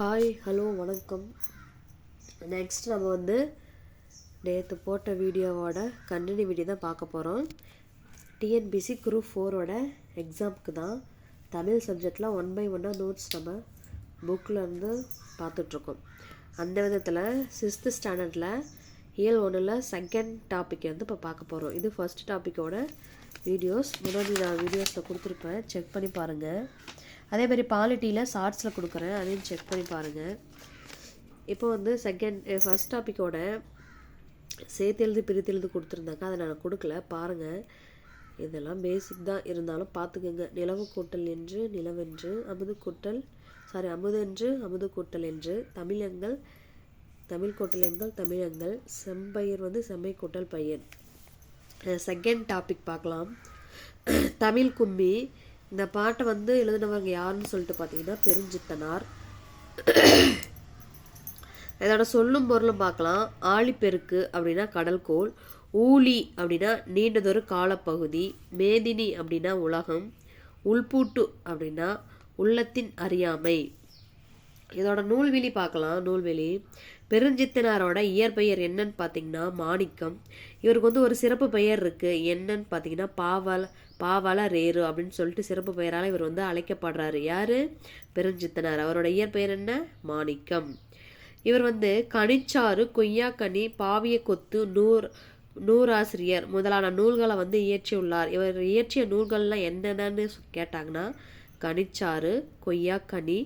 Hi hello வணக்கம். Next நம்ம வந்து நேற்று போட்ட வீடியோவோட கண்டினியூ வீடியோ தான் பார்க்க போகிறோம் டிஎன்பிசி குரூப் ஃபோரோட எக்ஸாமுக்கு தான் தமிழ் சப்ஜெக்டில் ஒன் பை ஒன்னாக நோட்ஸ் நம்ம புக்கில் இருந்து பார்த்துட்ருக்கோம் அந்த விதத்தில் சிக்ஸ்த்து ஸ்டாண்டர்டில் இயல் ஒன்றில் செகண்ட் டாபிக் வந்து இப்போ பார்க்க போகிறோம் இது ஃபர்ஸ்ட் டாப்பிக்கோட வீடியோஸ் முன்னாடி நான் வீடியோஸில் கொடுத்துருப்பேன். செக் பண்ணி பாருங்கள் அதே மாதிரி பாலிட்டியில் ஷார்ட்ஸில் கொடுக்குறேன். அதையும் செக் பண்ணி பாருங்கள் இப்போ வந்து செகண்ட் ஃபர்ஸ்ட் டாப்பிக்கோட சேர்த்து எழுதி பிரித்து எழுதி கொடுத்துருந்தாங்க. அதை நான் கொடுக்கல. பாருங்கள் இதெல்லாம் பேசிக் தான். இருந்தாலும் பார்த்துக்கோங்க. நிலவு கூட்டல் என்று நிலவென்று அமுது கூட்டல் சாரி அமுதென்று அமுது கூட்டல் என்று. தமிழங்கள் தமிழ் கூட்டல் எங்கள் தமிழங்கள் செம்பயிர் வந்து செம்மை கூட்டல் பயிர் செகண்ட் டாபிக் பார்க்கலாம். தமிழ் கும்மி இந்த பாட்டை வந்து எழுதினவங்க யாருன்னு சொல்லிட்டு பார்த்தீங்கன்னா பெருஞ்சித்தனார். இதோட சொல்லும் பொருளும் பார்க்கலாம். ஆழிப்பெருக்கு அப்படின்னா கடல்கோள் ஊழி அப்படின்னா நீண்டதொரு காலப்பகுதி மேதினி அப்படின்னா உலகம் உள்பூட்டு அப்படின்னா உள்ளத்தின் அறியாமை. இதோட நூல்வெளி பார்க்கலாம் நூல்வெளி. பெருஞ்சித்தனாரோட இயற்பெயர் என்னன்னு பார்த்தீங்கன்னா மாணிக்கம். இவருக்கு வந்து ஒரு சிறப்பு பெயர் இருக்குது என்னன்னு பார்த்தீங்கன்னா பாவல பாவல ரேரு அப்படின்னு சொல்லிட்டு சிறப்பு பெயரால் இவர் வந்து அழைக்கப்படுறாரு. யார்? பெருஞ்சித்தனார். அவரோட இயற்பெயர் என்ன? மாணிக்கம். இவர் வந்து கனிச்சாறு கொய்யாக்கனி பாவிய கொத்து நூர் நூறாசிரியர் முதலான நூல்களை வந்து இயற்றியுள்ளார். இவர் இயற்றிய நூல்கள்லாம் என்னென்னு கேட்டாங்கன்னா கனிச்சாறு கொய்யாக்கனி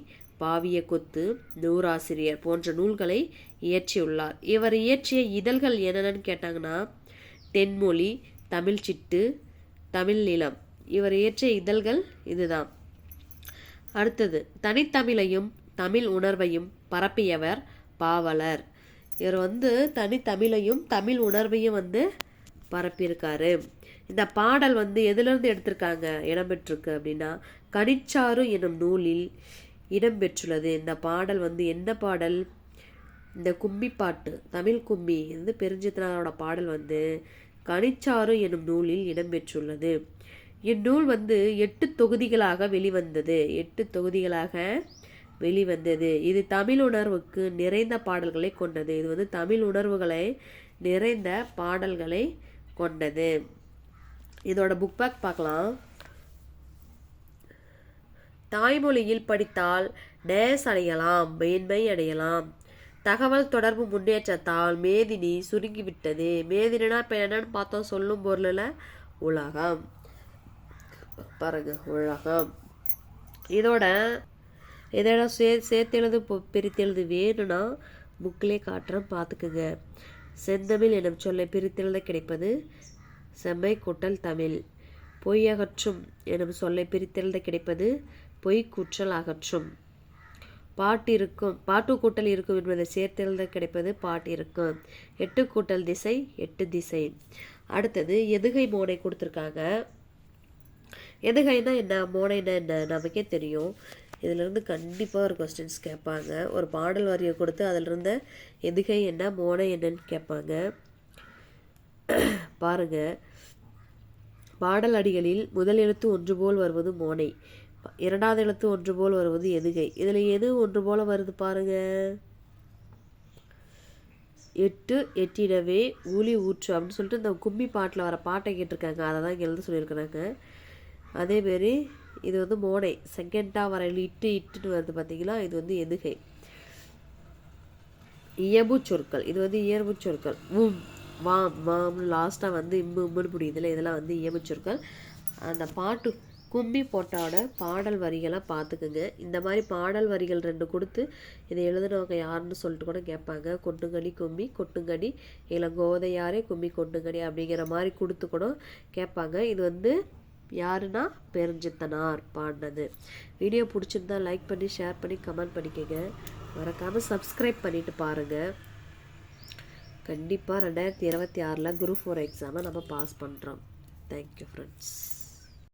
பாவிய கொத்து நூறாசிரியர் போன்ற நூல்களை இயற்றியுள்ளார். இவர் இயற்றிய இதழ்கள் என்னென்னு கேட்டாங்கன்னா தென்மொழி தமிழ் சிட்டு தமிழ் நிலம். இவர் இயற்றிய இதழ்கள் இதுதான். அடுத்தது தனித்தமிழையும் தமிழ் உணர்வையும் பரப்பியவர் பாவலர். இவர் வந்து தனித்தமிழையும் தமிழ் உணர்வையும் வந்து பரப்பியிருக்காரு. இந்த பாடல் வந்து எதுலேருந்து எடுத்திருக்காங்க? இடம்பெற்றிருக்கு அப்படின்னா கனிச்சாறு எனும் நூலில் இடம்பெற்றுள்ளது. இந்த பாடல் வந்து என்ன பாடல்? இந்த கும்மி பாட்டு தமிழ் கும்மி வந்து பெருஞ்சித்தனாரோட பாடல் வந்து கனிச்சாறு எனும் நூலில் இடம்பெற்றுள்ளது. இந்நூல் வந்து எட்டு தொகுதிகளாக வெளிவந்தது. எட்டு தொகுதிகளாக வெளிவந்தது. இது தமிழ் உணர்வுக்கு நிறைந்த பாடல்களை கொண்டது. இது வந்து தமிழ் உணர்வுகளை நிறைந்த பாடல்களை கொண்டது. இதோட புக் பேக் பார்க்கலாம். தாய்மொழியில் படித்தால் டேஸ் அடையலாம் மேன்மை அடையலாம். தகவல் தொடர்பு முன்னேற்றத்தால் மேதினி சுருங்கிவிட்டது. மேதினா இப்போ என்னன்னு பார்த்தோம் சொல்லும் பொருளில் உலகம். பாருங்க உலகம். இதோட இதோட சே சேர்த்தெழுது பிரித்தெழுது வேணும்னா புக்கிலே காட்டுறேன் பார்த்துக்குங்க. செந்தமிழ் எனும் சொல்லை பிரித்தெழுத கிடைப்பது செம்மை கூட்டல் தமிழ். பொய்யகற்றும் எனும் சொல்லை பிரித்தெழுத கிடைப்பது பொய் அகற்றும் பாட்டு இருக்கும் பாட்டு கூட்டல் இருக்கும் என்பதை சேர்த்தெழுத கிடைப்பது பாட்டு இருக்கும் எட்டு கூட்டல் திசை எட்டு திசை. அடுத்தது எதுகை மோனை கொடுத்துருக்காங்க. எதுகைனா என்ன மோனைனா என்ன நமக்கே தெரியும். இதிலிருந்து கண்டிப்பாக ஒரு கொஸ்டின்ஸ் கேட்பாங்க. ஒரு பாடல் வரியை கொடுத்து அதிலிருந்த எதுகை என்ன மோனை என்னன்னு கேட்பாங்க. பாருங்கள் பாடல் அடிகளில் முதல் எழுத்து ஒன்று போல் வருவது மோனை. இரண்டாவது எழுத்து ஒன்று போல் வருவது எதுகை? இதில் எது ஒன்று போல் வருது பாருங்க. எட்டு எட்டிடவே ஊழி ஊற்று அப்படின்னு சொல்லிட்டு இந்த கும்மி பாட்டில் வர பாட்டை கேட்டிருக்காங்க. அதை தான் இங்கே எழுத சொல்லியிருக்கிறாங்க. அதேமாரி இது வந்து மோனை செகண்டாக வர இட்டு இட்டுன்னு வருது பார்த்தீங்களா இது வந்து எதுகை? இயம்பு சொற்கள். இது வந்து இயல்பு சொற்கள். உம் வாம் வாம்னு லாஸ்ட்டாக வந்து இம்பு இம்புன்னு முடியுதுல இதெல்லாம் வந்து இயம்பு சொற்கள். அந்த பாட்டு கும்மி போட்டாவோட பாடல் வரிகளை பார்த்துக்குங்க. இந்த மாதிரி பாடல் வரிகள் ரெண்டு கொடுத்து இதை எழுதுனவங்க யாருன்னு சொல்லிட்டு கூட கேட்பாங்க. கொட்டுங்கடி கும்மி கொட்டுங்கடி இளங்கோதையாரே கும்மி கொட்டுங்கடி அப்படிங்கிற மாதிரி கொடுத்து கூட கேட்பாங்க. இது வந்து யாருன்னா பெருஞ்சித்தனார் பாடினது. வீடியோ பிடிச்சிருந்தா லைக் பண்ணி ஷேர் பண்ணி கமெண்ட் பண்ணிக்கோங்க. மறக்காமல் சப்ஸ்கிரைப் பண்ணிவிட்டு பாருங்கள் கண்டிப்பாக ரெண்டாயிரத்தி இருபத்தி ஆறில் குரூப் ஃபோர் எக்ஸாமை நம்ம பாஸ் பண்ணுறோம் தேங்க்யூ ஃப்ரெண்ட்ஸ்